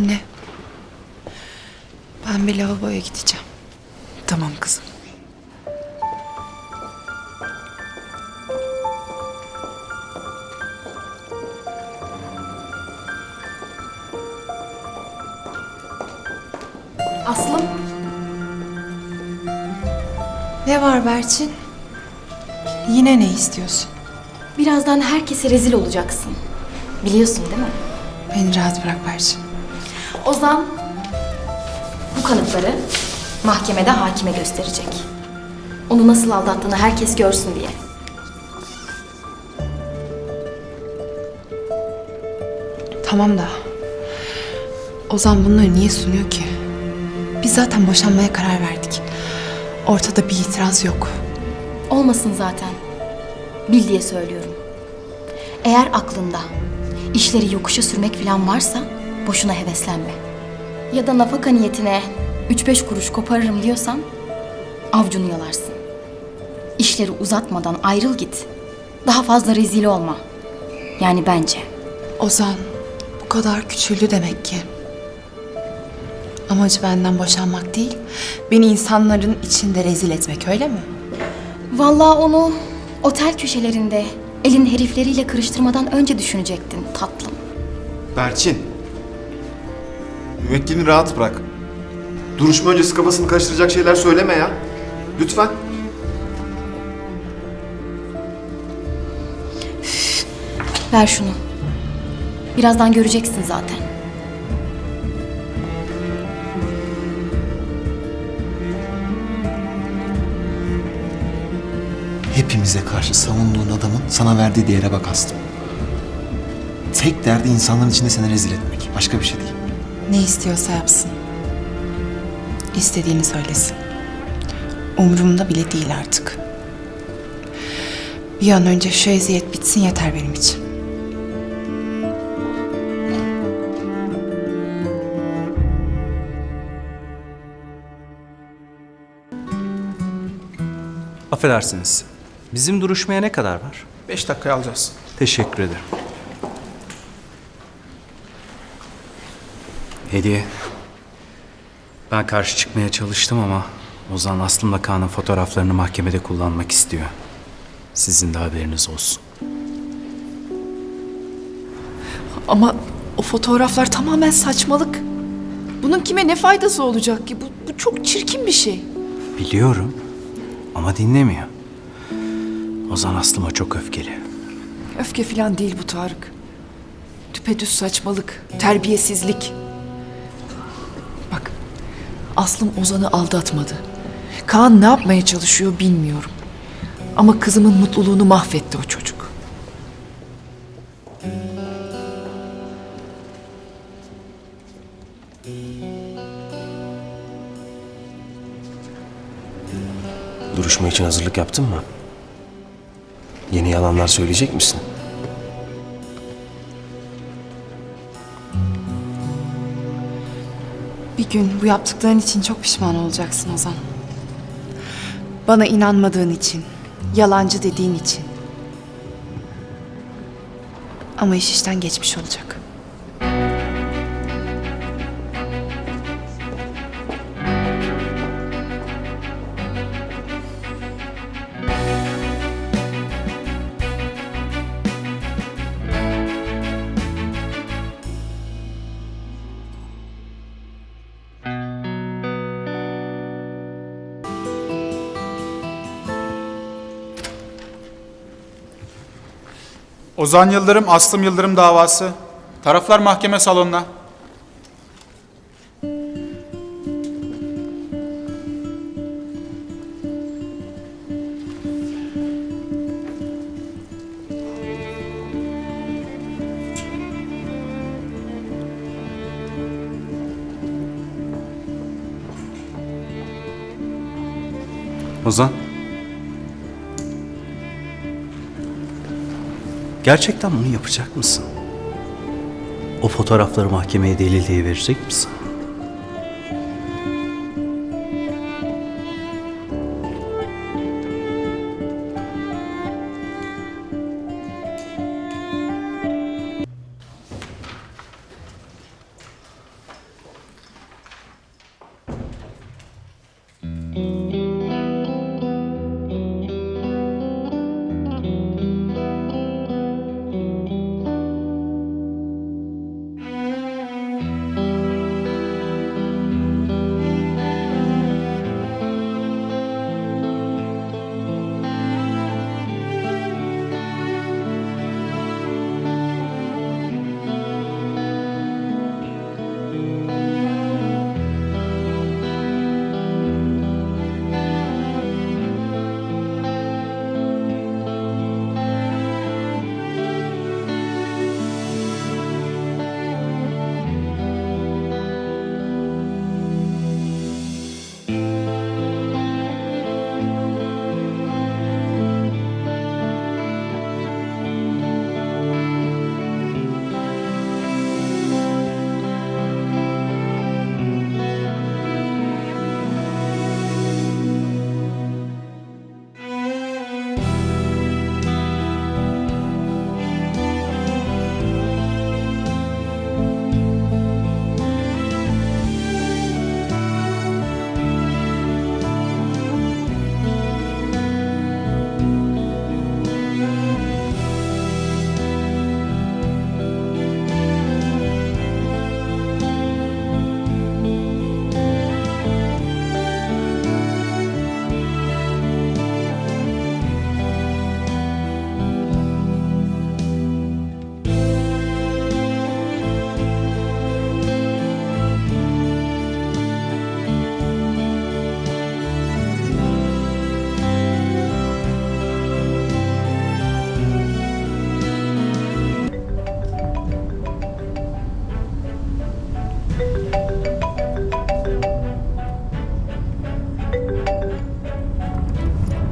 Anne. Ben bir lavaboya gideceğim. Tamam kızım. Aslım, Ne var Berçin? Yine ne istiyorsun? birazdan herkese rezil olacaksın. Biliyorsun değil mi? Beni rahat bırak Berçin. Ozan bu kanıtları mahkemede hakime gösterecek. Onu nasıl aldattığını herkes görsün diye. Tamam da Ozan bunları niye sunuyor ki? Biz zaten boşanmaya karar verdik. Ortada bir itiraz yok. Olmasın zaten. Bil diye söylüyorum. Eğer aklında işleri yokuşa sürmek falan varsa boşuna heveslenme. Ya da nafaka niyetine 3-5 kuruş koparırım diyorsan avcunu yalarsın. İşleri uzatmadan ayrıl git. Daha fazla rezil olma. Yani bence. Ozan bu kadar küçüldü demek ki. Amacı benden boşanmak değil, beni insanların içinde rezil etmek öyle mi? Vallahi onu otel köşelerinde elin herifleriyle kırıştırmadan önce düşünecektin tatlım. Berçin. Müvekkilini rahat bırak. Duruşma öncesi kafasını karıştıracak şeyler söyleme ya. Lütfen. Ver şunu. Birazdan göreceksin zaten. Hepimize karşı savunduğun adamın sana verdiği değere bak Aslım. Tek derdi insanların içinde seni rezil etmek. Başka bir şey değil. Ne istiyorsa yapsın. İstediğini söylesin. Umurumda bile değil artık. Bir an önce şu eziyet bitsin yeter benim için. Affedersiniz. Bizim duruşmaya ne kadar var? Beş dakikaya alacağız. Teşekkür ederim. Hediye. Ben karşı çıkmaya çalıştım ama Ozan aslında Kaan'ın fotoğraflarını mahkemede kullanmak istiyor. Sizin de haberiniz olsun. Ama o fotoğraflar tamamen saçmalık. Bunun kime ne faydası olacak ki? Bu, bu çok çirkin bir şey. Biliyorum ama dinlemiyor. Ozan Aslıma çok öfkeli. Öfke falan değil bu Tarık. Düpedüz saçmalık, terbiyesizlik. Aslım Ozan'ı aldatmadı. Kaan ne yapmaya çalışıyor bilmiyorum. Ama kızımın mutluluğunu mahvetti o çocuk. Duruşma için hazırlık yaptın mı? Yeni yalanlar söyleyecek misin? Bir gün bu yaptıkların için çok pişman olacaksın Ozan. Bana inanmadığın için, yalancı dediğin için. Ama iş işten geçmiş olacak. Ozan Yıldırım, Aslım Yıldırım davası. Taraflar mahkeme salonuna. Ozan. Gerçekten bunu yapacak mısın? O fotoğrafları mahkemeye delil diye verecek misin?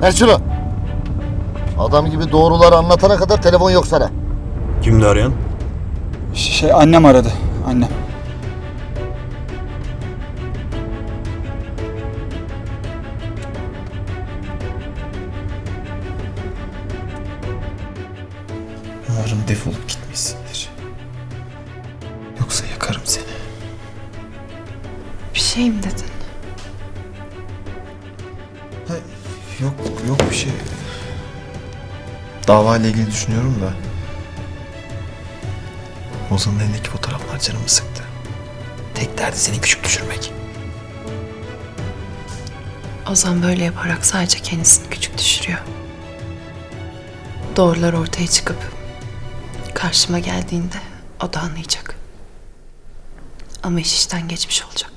Ver şunu. Adam gibi doğruları anlatana kadar telefon yok sana. Kimdi arayan? Şey annem aradı. Annem. Umarım defolup Dava ile ilgili düşünüyorum da. Ozan'ın elindeki fotoğraflar canımı sıktı. Tek derdi seni küçük düşürmek. Ozan böyle yaparak sadece kendisini küçük düşürüyor. Doğrular ortaya çıkıp karşıma geldiğinde o da anlayacak. Ama iş işten geçmiş olacak.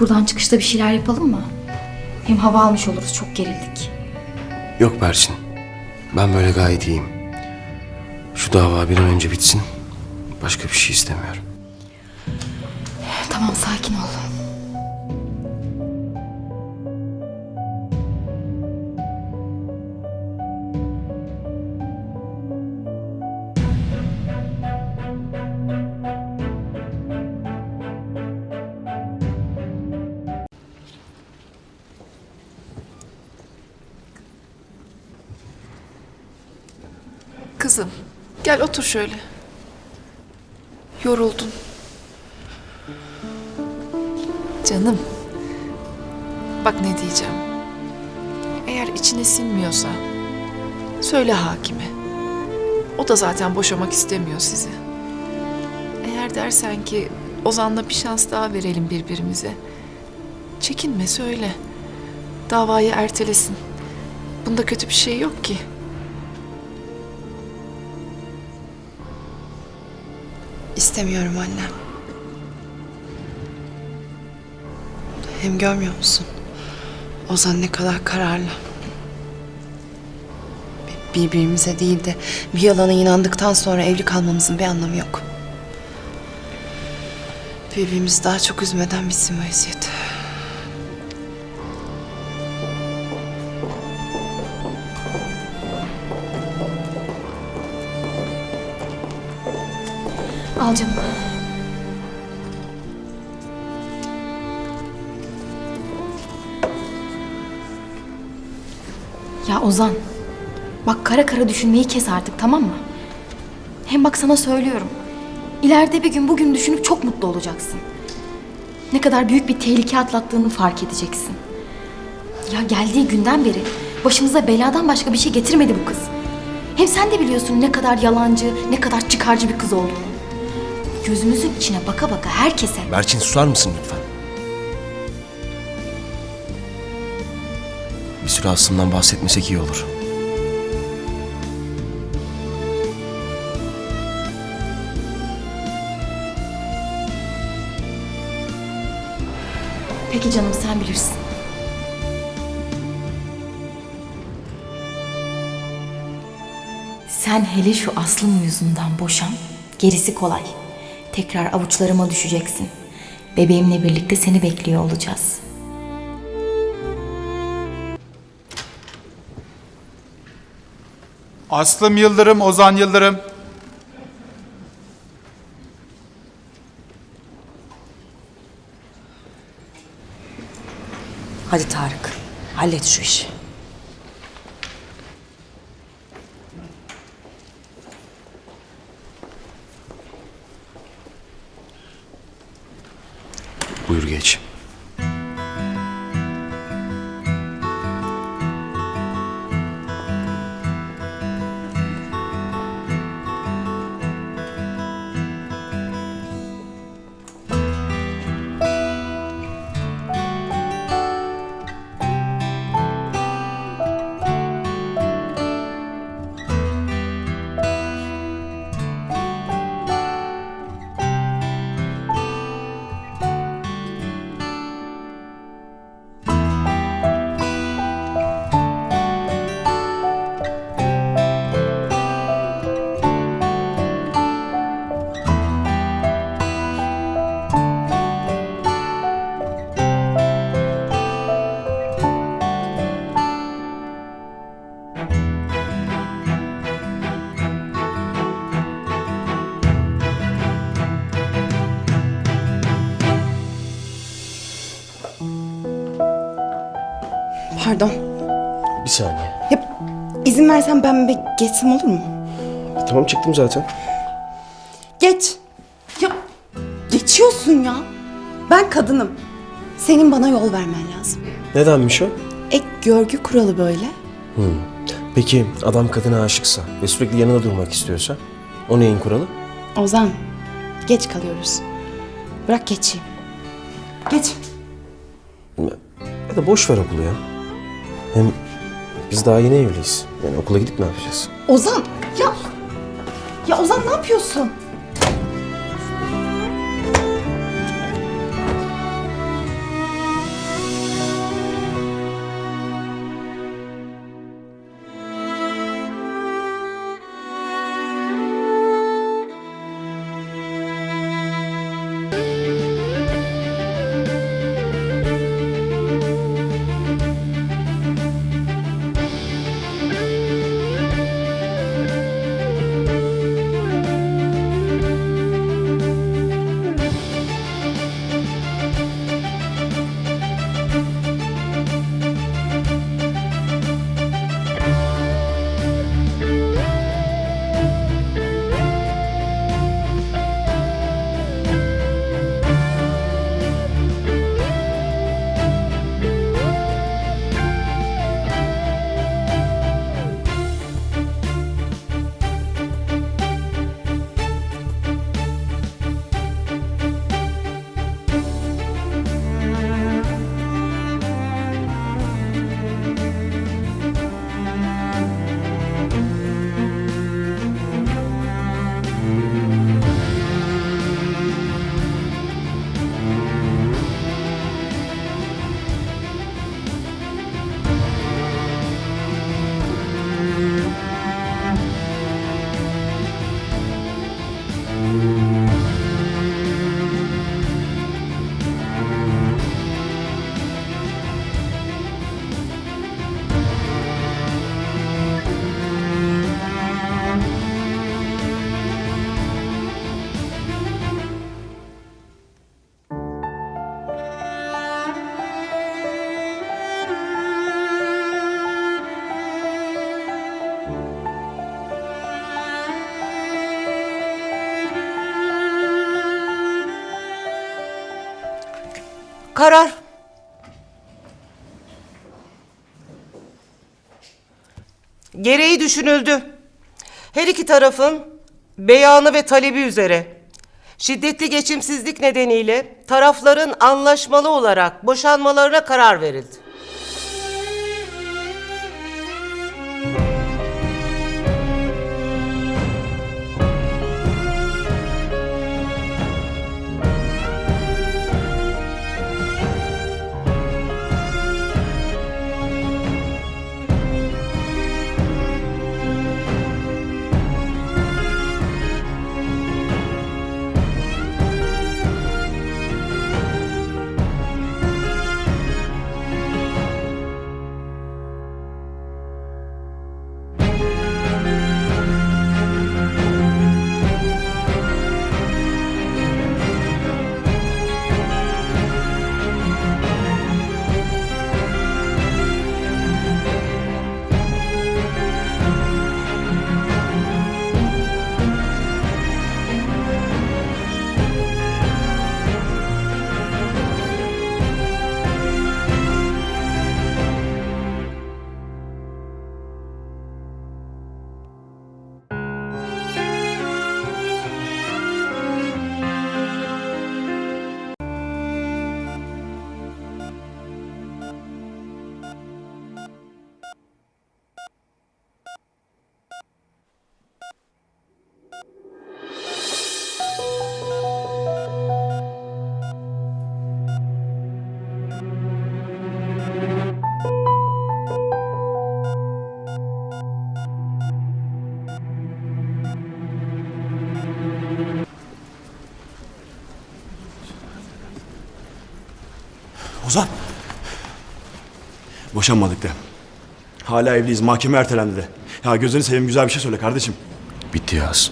Buradan çıkışta bir şeyler yapalım mı? Hem hava almış oluruz çok gerildik. Yok Berçin. Ben böyle gayet iyiyim. Şu dava bir an önce bitsin. Başka bir şey istemiyorum. Tamam sakin ol. Otur şöyle. Yoruldun. Canım. Bak ne diyeceğim. Eğer içine sinmiyorsa söyle hakime. O da zaten boşamak istemiyor sizi. Eğer dersen ki Ozan'la bir şans daha verelim birbirimize. Çekinme söyle. Davayı ertelesin. Bunda kötü bir şey yok ki. İstemiyorum annem. Hem görmüyor musun? Ozan ne kadar kararlı. Birbirimize değil de bir yalana inandıktan sonra evli kalmamızın bir anlamı yok. Birbirimizi daha çok üzmeden bitsin bu. Al. Ya Ozan. Bak kara kara düşünmeyi kes artık tamam mı? Hem bak sana söylüyorum. İleride bir gün bugün düşünüp çok mutlu olacaksın. Ne kadar büyük bir tehlike atlattığını fark edeceksin. Ya geldiği günden beri başımıza beladan başka bir şey getirmedi bu kız. Hem sen de biliyorsun ne kadar yalancı, ne kadar çıkarcı bir kız olduğunu. Gözümüzün içine baka baka herkese Berçin susar mısın lütfen? Bir süre aslından bahsetmesek iyi olur. Peki canım sen bilirsin. Sen hele şu aslım yüzünden boşan, gerisi kolay. Tekrar avuçlarıma düşeceksin. Bebeğimle birlikte seni bekliyor olacağız. Aslım Yıldırım, Ozan Yıldırım. Hadi Tarık, hallet şu işi. Buyur geç. Pardon. Bir saniye. Ya izin versen ben bir geçsem olur mu? Tamam çıktım zaten. Geç. Ya geçiyorsun ya. Ben kadınım. Senin bana yol vermen lazım. Nedenmiş o? Ek görgü kuralı böyle. Peki adam kadına aşıksa ve sürekli yanında durmak istiyorsa o neyin kuralı? Ozan, geç kalıyoruz. Bırak geçeyim. Geç. Ya da boş ver okulu ya. Hem biz daha yeni evliyiz. Yani okula gidip ne yapacağız? Ozan, ya... Ya Ozan ne yapıyorsun? Karar. Gereği düşünüldü. Her iki tarafın beyanı ve talebi üzere şiddetli geçimsizlik nedeniyle tarafların anlaşmalı olarak boşanmalarına karar verildi. Ozan. Boşanmadık de. Hala evliyiz. Mahkeme ertelendi de. Ya gözünü seveyim güzel bir şey söyle kardeşim. Bitti Yağız.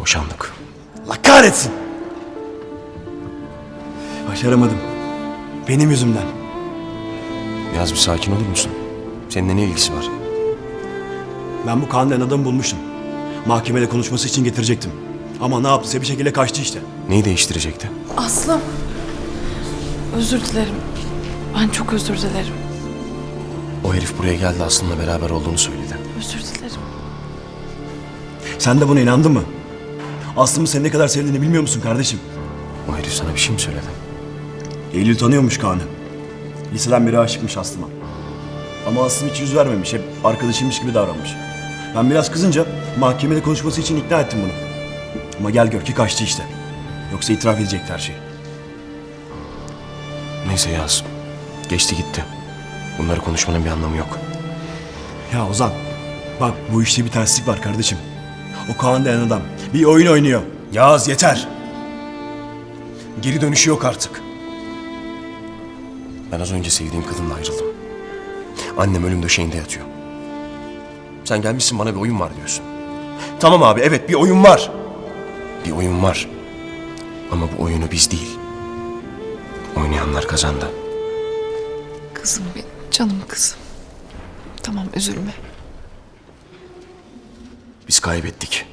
Boşandık. Allah kahretsin. Başaramadım. Benim yüzümden. Yağız bir sakin olur musun? Seninle ne ilgisi var? Ben bu Kaan denen adamı bulmuştum. Mahkemede konuşması için getirecektim. Ama ne yaptıysa bir şekilde kaçtı işte. Neyi değiştirecekti? Aslım. Özür dilerim. Ben çok özür dilerim. O herif buraya geldi Aslı'nla beraber olduğunu söyledi. Özür dilerim. Sen de buna inandın mı? Aslımı seni ne kadar sevdiğini bilmiyor musun kardeşim? O herif sana bir şey mi söyledi? Eylül tanıyormuş Kaan'ı. Liseden beri aşıkmış Aslı'ma. Ama Aslım hiç yüz vermemiş. Hep arkadaşıymış gibi davranmış. Ben biraz kızınca mahkemede konuşması için ikna ettim bunu. Ama gel gör ki kaçtı işte. Yoksa itiraf edecekti her şeyi. Neyse Yağız. Geçti gitti. Bunları konuşmanın bir anlamı yok. Ya Ozan, bak bu işte bir terslik var kardeşim. O Kaan denen adam bir oyun oynuyor. Yağız yeter. Geri dönüşü yok artık. Ben az önce sevdiğim kadınla ayrıldım. Annem ölüm döşeğinde yatıyor. Sen gelmişsin bana bir oyun var diyorsun. Tamam abi evet bir oyun var. Bir oyun var. Ama bu oyunu biz değil. Oynayanlar kazandı. Kızım benim, canım kızım. Tamam üzülme. Biz kaybettik.